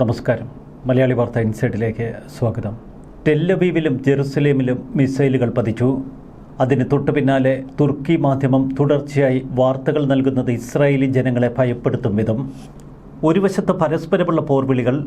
നമസ്കാരം. മലയാളി വാർത്ത ഇൻസൈഡിലേക്ക് സ്വാഗതം. ടെല്ലവീവിലും ജെറുസലേമിലും മിസൈലുകൾ പതിച്ചു. അതിന് തൊട്ടു പിന്നാലെ തുർക്കി മാധ്യമം തുടർച്ചയായി വാർത്തകൾ നൽകുന്നത് ഇസ്രായേലി ജനങ്ങളെ ഭയപ്പെടുത്തും വിധം. ഒരു വശത്ത് പരസ്പരമുള്ള പോർവിളികൾ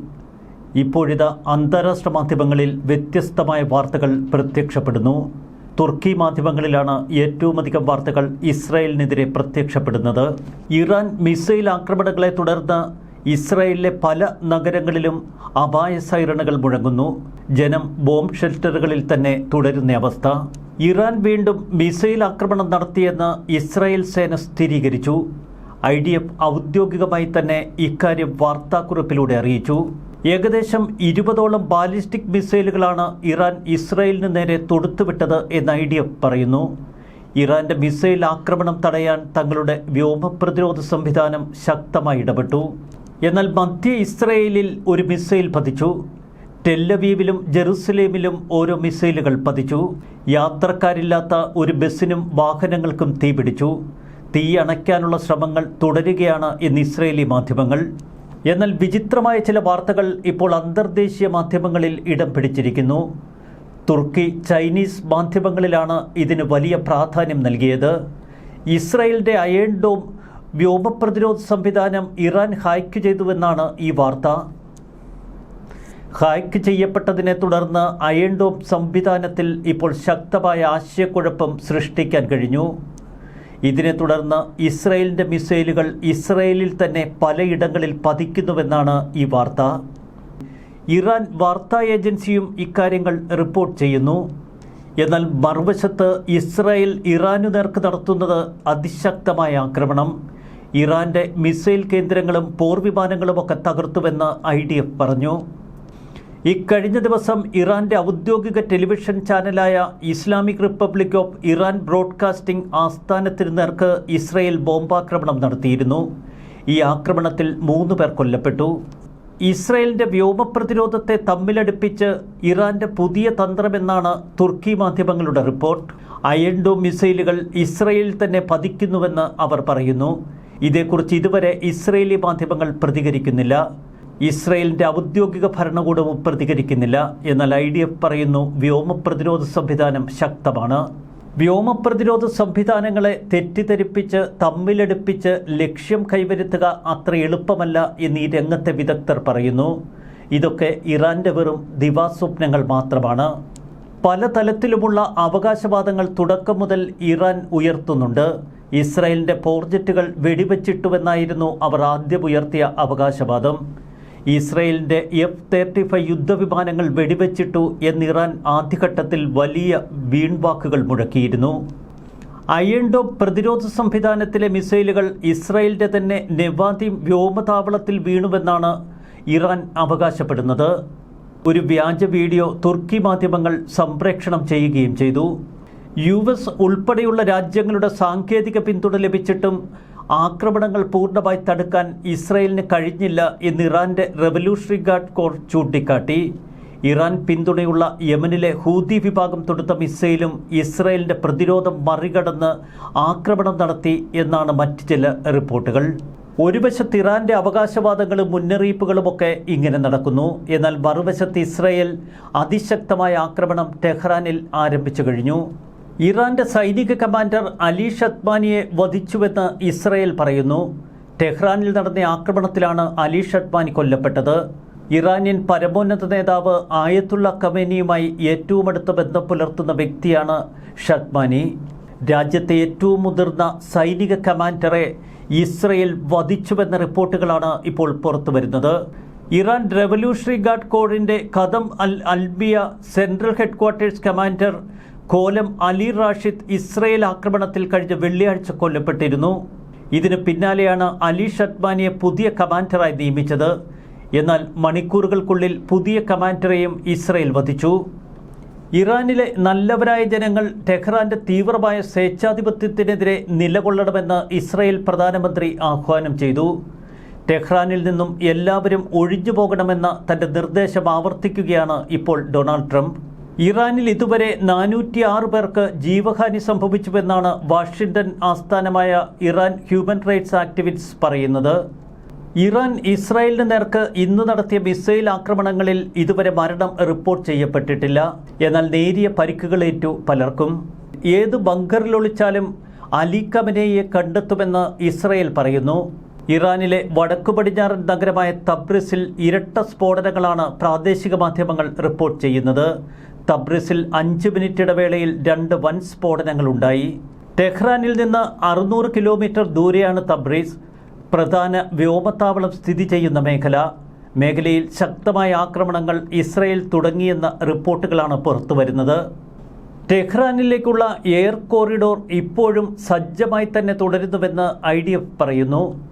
ഇപ്പോഴിത അന്താരാഷ്ട്ര മാധ്യമങ്ങളിൽ വ്യത്യസ്തമായ വാർത്തകൾ പ്രത്യക്ഷപ്പെടുന്നു. തുർക്കി മാധ്യമങ്ങളിലാണ് ഏറ്റവും അധികം വാർത്തകൾ ഇസ്രായേലിനെതിരെ പ്രത്യക്ഷപ്പെടുന്നത്. ഇറാൻ മിസൈൽ ആക്രമണങ്ങളെ തുടർന്ന് ഇസ്രായേലിലെ പല നഗരങ്ങളിലും അപായ സൈറണുകൾ മുഴങ്ങുന്നു. ജനം ബോംബ് ഷെൽട്ടറുകളിൽ തന്നെ തുടരുന്ന അവസ്ഥ. ഇറാൻ വീണ്ടും മിസൈൽ ആക്രമണം നടത്തിയെന്ന് ഇസ്രായേൽ സേന സ്ഥിരീകരിച്ചു. ഐ ഡി എഫ് ഔദ്യോഗികമായി തന്നെ ഇക്കാര്യം വാർത്താക്കുറിപ്പിലൂടെ അറിയിച്ചു. ഏകദേശം ഇരുപതോളം ബാലിസ്റ്റിക് മിസൈലുകളാണ് ഇറാൻ ഇസ്രായേലിന് നേരെ തൊടുത്തുവിട്ടത് എന്ന് ഐ ഡി എഫ് പറയുന്നു. ഇറാന്റെ മിസൈൽ ആക്രമണം തടയാൻ തങ്ങളുടെ വ്യോമ പ്രതിരോധ സംവിധാനം ശക്തമായി ഇടപെട്ടു. എന്നാൽ മധ്യ ഇസ്രയേലിൽ ഒരു മിസൈൽ പതിച്ചു. ടെല്ലവീവിലും ജെറുസലേമിലും ഓരോ മിസൈലുകൾ പതിച്ചു. യാത്രക്കാരില്ലാത്ത ഒരു ബസ്സിനും വാഹനങ്ങൾക്കും തീ പിടിച്ചു. തീ അണയ്ക്കാനുള്ള ശ്രമങ്ങൾ തുടരുകയാണ് എന്ന് ഇസ്രയേലി മാധ്യമങ്ങൾ. എന്നാൽ വിചിത്രമായ ചില വാർത്തകൾ ഇപ്പോൾ അന്തർദേശീയ മാധ്യമങ്ങളിൽ ഇടം പിടിച്ചിരിക്കുന്നു. തുർക്കി ചൈനീസ് മാധ്യമങ്ങളിലാണ് ഇതിന് വലിയ പ്രാധാന്യം നൽകിയത്. ഇസ്രയേലിന്റെ അയേൺ ഡോം വ്യോമപ്രതിരോധ സംവിധാനം ഇറാൻ ഹൈക്ക് ചെയ്തുവെന്നാണ് ഈ വാർത്ത. ഹൈക്ക് ചെയ്യപ്പെട്ടതിനെ തുടർന്ന് അയൺഡോം സംവിധാനത്തിൽ ഇപ്പോൾ ശക്തമായ ആശയക്കുഴപ്പം സൃഷ്ടിക്കാൻ കഴിഞ്ഞു. ഇതിനെ തുടർന്ന് ഇസ്രയേലിന്റെ മിസൈലുകൾ ഇസ്രയേലിൽ തന്നെ പലയിടങ്ങളിൽ പതിക്കുന്നുവെന്നാണ് ഈ വാർത്ത. ഇറാൻ വാർത്താ ഏജൻസിയും ഇക്കാര്യങ്ങൾ റിപ്പോർട്ട് ചെയ്യുന്നു. എന്നാൽ മറുവശത്ത് ഇസ്രായേൽ ഇറാനു നേർക്ക് നടത്തുന്നത് അതിശക്തമായ ആക്രമണം. ഇറാന്റെ മിസൈൽ കേന്ദ്രങ്ങളും പോർവിമാനങ്ങളുമൊക്കെ തകർത്തുവെന്ന് ഐ ഡി എഫ് പറഞ്ഞു. ഇക്കഴിഞ്ഞ ദിവസം ഇറാന്റെ ഔദ്യോഗിക television ചാനലായ Islamic Republic of Iran Broadcasting ആസ്ഥാനത്തിന് നേർക്ക് ഇസ്രയേൽ ബോംബാക്രമണം നടത്തിയിരുന്നു. ഈ ആക്രമണത്തിൽ മൂന്ന് പേർ കൊല്ലപ്പെട്ടു. ഇസ്രയേലിന്റെ വ്യോമപ്രതിരോധത്തെ തമ്മിലടുപ്പിച്ച് ഇറാന്റെ പുതിയ തന്ത്രമെന്നാണ് തുർക്കി മാധ്യമങ്ങളുടെ റിപ്പോർട്ട്. അയൺഡോ മിസൈലുകൾ ഇസ്രയേലിൽ തന്നെ പതിക്കുന്നുവെന്ന് അവർ പറയുന്നു. ഇതേക്കുറിച്ച് ഇതുവരെ ഇസ്രയേലി മാധ്യമങ്ങൾ പ്രതികരിക്കുന്നില്ല. ഇസ്രയേലിന്റെ ഔദ്യോഗിക ഭരണകൂടവും പ്രതികരിക്കുന്നില്ല എന്നാൽ ഐ ഡി എഫ് പറയുന്നു വ്യോമ പ്രതിരോധ സംവിധാനം ശക്തമാണ്. വ്യോമ പ്രതിരോധ സംവിധാനങ്ങളെ തെറ്റിദ്ധരിപ്പിച്ച് തമ്മിലടുപ്പിച്ച് ലക്ഷ്യം കൈവരുത്തുക അത്ര എളുപ്പമല്ല എന്ന് ഈ രംഗത്തെ വിദഗ്ധർ പറയുന്നു. ഇതൊക്കെ ഇറാന്റെ വെറും ദിവാസ്വപ്നങ്ങൾ മാത്രമാണ്. പല തലത്തിലുമുള്ള അവകാശവാദങ്ങൾ തുടക്കം മുതൽ ഇറാൻ ഉയർത്തുന്നുണ്ട്. ഇസ്രായേലിന്റെ പോർജറ്റുകൾ വെടിവെച്ചിട്ടുവെന്നായിരുന്നു അവർ ആദ്യം ഉയർത്തിയ അവകാശവാദം. ഇസ്രായേലിന്റെ എഫ് തേർട്ടി ഫൈവ് യുദ്ധവിമാനങ്ങൾ വെടിവെച്ചിട്ടു എന്ന് ഇറാൻ ആദ്യഘട്ടത്തിൽ വലിയ വീൺവാക്കുകൾ മുഴക്കിയിരുന്നു. അയൺഡോം പ്രതിരോധ സംവിധാനത്തിലെ മിസൈലുകൾ ഇസ്രായേലിന്റെ തന്നെ നെവാദി വ്യോമതാവളത്തിൽ വീണുവെന്നാണ് ഇറാൻ അവകാശപ്പെടുന്നത്. ഒരു വ്യാജ വീഡിയോ തുർക്കി മാധ്യമങ്ങൾ സംപ്രേക്ഷണം ചെയ്യുകയും ചെയ്തു. യു എസ് ഉൾപ്പെടെയുള്ള രാജ്യങ്ങളുടെ സാങ്കേതിക പിന്തുണ ലഭിച്ചിട്ടും ആക്രമണങ്ങൾ പൂർണമായി തടുക്കാൻ ഇസ്രയേലിന് കഴിഞ്ഞില്ല എന്ന് ഇറാന്റെ റവല്യൂഷണറി ഗാർഡ് കോർ ചൂണ്ടിക്കാട്ടി. ഇറാൻ പിന്തുണയുള്ള യമനിലെ ഹൂതി വിഭാഗം തൊടുത്ത മിസൈലും ഇസ്രായേലിന്റെ പ്രതിരോധം മറികടന്ന് ആക്രമണം നടത്തി എന്നാണ് മറ്റ് ചില റിപ്പോർട്ടുകൾ. ഒരു വശത്ത് ഇറാന്റെ അവകാശവാദങ്ങളും മുന്നറിയിപ്പുകളുമൊക്കെ ഇങ്ങനെ നടക്കുന്നു. എന്നാൽ മറുവശത്ത് ഇസ്രയേൽ അതിശക്തമായ ആക്രമണം ടെഹ്റാനിൽ ആരംഭിച്ചു കഴിഞ്ഞു. ഇറാന്റെ സൈനിക കമാൻഡർ അലി ഷത്മാനിയെ വധിച്ചുവെന്ന് ഇസ്രയേൽ പറയുന്നു. ടെഹ്റാനിൽ നടന്ന ആക്രമണത്തിലാണ് അലി ഷത്മാനി കൊല്ലപ്പെട്ടത്. ഇറാനിയൻ പരമോന്നത നേതാവ് ആയത്തുള്ള കമേനിയുമായി ഏറ്റവും അടുത്ത ബന്ധം പുലർത്തുന്ന വ്യക്തിയാണ് ഷത്മാനി രാജ്യത്തെ ഏറ്റവും മുതിർന്ന സൈനിക കമാൻഡറെ ഇസ്രയേൽ വധിച്ചുവെന്ന റിപ്പോർട്ടുകളാണ് ഇപ്പോൾ പുറത്തു വരുന്നത്. ഇറാൻ റവല്യൂഷണറി ഗാർഡ് കോഡിന്റെ ഖദം അൽ അൽബിയ central headquarters commander Gholam Ali Rashid Israel ആക്രമണത്തിൽ കഴിഞ്ഞ വെള്ളിയാഴ്ച കൊല്ലപ്പെട്ടിരുന്നു. ഇതിന് പിന്നാലെയാണ് അലി ഷത്മാനിയെ പുതിയ കമാൻഡറായി നിയമിച്ചത്. എന്നാൽ മണിക്കൂറുകൾക്കുള്ളിൽ പുതിയ കമാൻഡറെയും ഇസ്രയേൽ വധിച്ചു. ഇറാനിലെ നല്ലവരായ ജനങ്ങൾ ടെഹ്റാന്റെ തീവ്രമായ സ്വേച്ഛാധിപത്യത്തിനെതിരെ നിലകൊള്ളണമെന്ന് ഇസ്രയേൽ പ്രധാനമന്ത്രി ആഹ്വാനം ചെയ്തു. ടെഹ്റാനിൽ നിന്നും എല്ലാവരും ഒഴിഞ്ഞു പോകണമെന്ന തന്റെ നിർദ്ദേശം ആവർത്തിക്കുകയാണ് ഇപ്പോൾ ഡൊണാൾഡ് ട്രംപ്. ഇറാനിൽ ഇതുവരെ നാനൂറ്റി ആറ് പേർക്ക് ജീവഹാനി സംഭവിച്ചുവെന്നാണ് വാഷിംഗ്ടൺ ആസ്ഥാനമായ ഇറാൻ ഹ്യൂമൻ റൈറ്റ്സ് ആക്ടിവിറ്റ്സ് പറയുന്നത്. ഇറാൻ ഇസ്രായേലിന് നേർക്ക് ഇന്ന് നടത്തിയ മിസൈൽ ആക്രമണങ്ങളിൽ ഇതുവരെ മരണം റിപ്പോർട്ട് ചെയ്യപ്പെട്ടിട്ടില്ല. എന്നാൽ നേരിയ പരിക്കുകളേറ്റു പലർക്കും. ഏത് ബങ്കറിലൊളിച്ചാലും അലി കമനയെ കണ്ടെത്തുമെന്ന് ഇസ്രായേൽ പറയുന്നു. ഇറാനിലെ വടക്കു പടിഞ്ഞാറൻ നഗരമായ തബ്രിസിൽ ഇരട്ട സ്ഫോടനങ്ങളാണ് പ്രാദേശിക മാധ്യമങ്ങൾ റിപ്പോർട്ട് ചെയ്യുന്നത്. തബ്രിസിൽ അഞ്ച് മിനിറ്റ് ഇടവേളയിൽ രണ്ട് വൻ സ്ഫോടനങ്ങളുണ്ടായി. ടെഹ്റാനിൽ നിന്ന് അറുന്നൂറ് കിലോമീറ്റർ ദൂരെയാണ് തബ്രീസ്. പ്രധാന വ്യോമത്താവളം സ്ഥിതി ചെയ്യുന്ന മേഖല. മേഖലയിൽ ശക്തമായ ആക്രമണങ്ങൾ ഇസ്രയേൽ തുടങ്ങിയെന്ന റിപ്പോർട്ടുകളാണ് പുറത്തുവരുന്നത്. ടെഹ്റാനിലേക്കുള്ള എയർ കോറിഡോർ ഇപ്പോഴും സജ്ജമായി തന്നെ തുടരുന്നുവെന്ന് ഐ പറയുന്നു.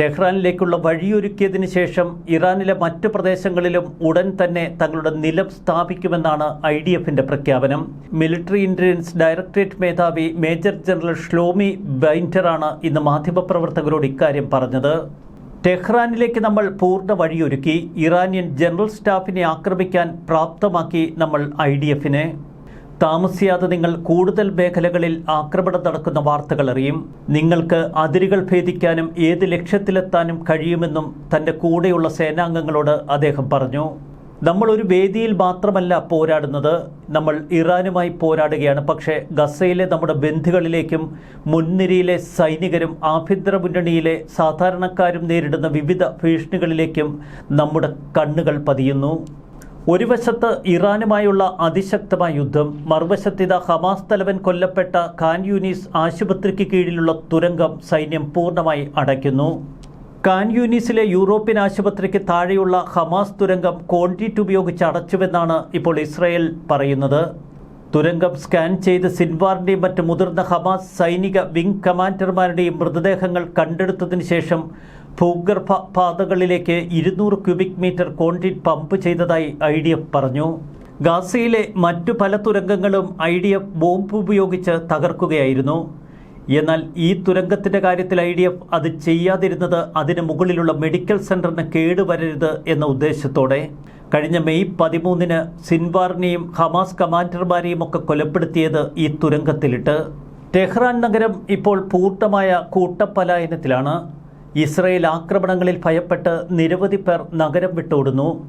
ടെഹ്റാനിലേക്കുള്ള വഴിയൊരുക്കിയതിനു ശേഷം ഇറാനിലെ മറ്റ് പ്രദേശങ്ങളിലും ഉടൻ തന്നെ തങ്ങളുടെ നിലം സ്ഥാപിക്കുമെന്നാണ് ഐ ഡി എഫിന്റെ പ്രഖ്യാപനം. മിലിറ്ററി ഇന്റലിജൻസ് ഡയറക്ടറേറ്റ് മേധാവി മേജർ ജനറൽ ഷ്ലോമി ബൈന്ററാണ് ഇന്ന് മാധ്യമപ്രവർത്തകരോട് ഇക്കാര്യം പറഞ്ഞത്. ടെഹ്റാനിലേക്ക് നമ്മൾ പൂർണ വഴിയൊരുക്കി ഇറാനിയൻ ജനറൽ സ്റ്റാഫിനെ ആക്രമിക്കാൻ പ്രാപ്തമാക്കി നമ്മൾ ഐ ഡി എഫിനെ. താമസിയാതെ നിങ്ങൾ കൂടുതൽ മേഖലകളിൽ ആക്രമണം നടക്കുന്ന വാർത്തകൾ അറിയും. നിങ്ങൾക്ക് അതിരുകൾ ഭേദിക്കാനും ഏത് ലക്ഷ്യത്തിലെത്താനും കഴിയുമെന്നും തന്റെ കൂടെയുള്ള സേനാംഗങ്ങളോട് അദ്ദേഹം പറഞ്ഞു. നമ്മൾ ഒരു വേദിയിൽ മാത്രമല്ല പോരാടുന്നത്. നമ്മൾ ഇറാനുമായി പോരാടുകയാണ്. പക്ഷേ ഗസയിലെ നമ്മുടെ ബന്ധുക്കളിലേക്കും മുൻനിരയിലെ സൈനികരും ആഭ്യന്തര മുന്നണിയിലെ സാധാരണക്കാരും നേരിടുന്ന വിവിധ ഭീഷണികളിലേക്കും നമ്മുടെ കണ്ണുകൾ പതിയുന്നു. ഒരു വശത്ത് ഇറാനുമായുള്ള അതിശക്തമായ യുദ്ധം മറുവശത്തിത ഹമാസ് തലവൻ കൊല്ലപ്പെട്ട ഖാൻ യൂനീസ് ആശുപത്രിക്ക് കീഴിലുള്ള തുരങ്കം സൈന്യം പൂർണമായി അടയ്ക്കുന്നു. ഖാൻ യൂനീസിലെ യൂറോപ്യൻ ആശുപത്രിക്ക് താഴെയുള്ള ഹമാസ് തുരങ്കം കോൺക്രീറ്റ് ഉപയോഗിച്ച് അടച്ചുവെന്നാണ് ഇപ്പോൾ ഇസ്രായേൽ പറയുന്നത്. തുരങ്കം സ്കാൻ ചെയ്ത് സിൻവാറിന്റെയും മറ്റ് മുതിർന്ന ഹമാസ് സൈനിക വിംഗ് കമാൻഡർമാരുടെയും മൃതദേഹങ്ങൾ കണ്ടെടുത്തതിന് ശേഷം ഭൂഗർഭ പാതകളിലേക്ക് ഇരുന്നൂറ് ക്യൂബിക് മീറ്റർ കോൺക്രീറ്റ് പമ്പ് ചെയ്തതായി ഐ ഡി എഫ് പറഞ്ഞു. ഗാസയിലെ മറ്റു പല തുരങ്കങ്ങളും ഐ ഡി എഫ് ബോംബ് ഉപയോഗിച്ച് തകർക്കുകയായിരുന്നു. എന്നാൽ ഈ തുരങ്കത്തിന്റെ കാര്യത്തിൽ ഐ ഡി എഫ് അത് ചെയ്യാതിരുന്നത് അതിന് മുകളിലുള്ള മെഡിക്കൽ സെന്ററിന് കേടുവരരുത് എന്ന ഉദ്ദേശത്തോടെ. കഴിഞ്ഞ മെയ് പതിമൂന്നിന് സിൻവാറിനെയും ഹമാസ് കമാൻഡർമാരെയും ഒക്കെ കൊലപ്പെടുത്തിയത് ഈ തുരങ്കത്തിലിട്ട്. ടെഹ്റാൻ നഗരം ഇപ്പോൾ പൂർണമായ കൂട്ടപ്പലായനത്തിലാണ്. ഇസ്രയേൽ ആക്രമണങ്ങളിൽ ഭയപ്പെട്ട് നിരവധി പേർ നഗരം വിട്ടോടുന്നു.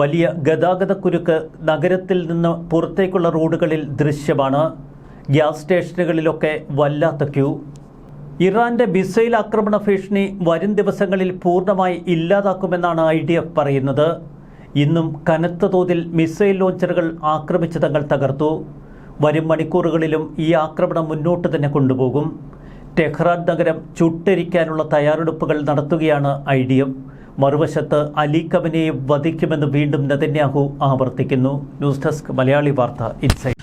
വലിയ ഗതാഗതക്കുരുക്ക് നഗരത്തിൽ നിന്ന് പുറത്തേക്കുള്ള റോഡുകളിൽ ദൃശ്യമാണ്. ഗ്യാസ് സ്റ്റേഷനുകളിലൊക്കെ വല്ലാത്ത ക്യൂ. ഇറാന്റെ മിസൈൽ ആക്രമണ ഭീഷണി വരും ദിവസങ്ങളിൽ പൂർണമായി ഇല്ലാതാക്കുമെന്നാണ് ഐ ഡി എഫ് പറയുന്നത്. ഇന്നും കനത്ത തോതിൽ മിസൈൽ ലോഞ്ചറുകൾ ആക്രമിച്ച് തങ്ങൾ തകർത്തു. വരും മണിക്കൂറുകളിലും ഈ ആക്രമണം മുന്നോട്ട് തന്നെ കൊണ്ടുപോകും. ടെഹ്റാൻ നഗരം ചുട്ടരിക്കാനുള്ള തയ്യാറെടുപ്പുകൾ നടത്തുകയാണ് ഐ ഡി എഫ് മറുവശത്ത് അലി വധിക്കുമെന്ന് വീണ്ടും നെതന്യാഹു ആവർത്തിക്കുന്നു. ന്യൂസ് ഡെസ്ക് മലയാളി വാർത്ത ഇൻസൈറ്റ്.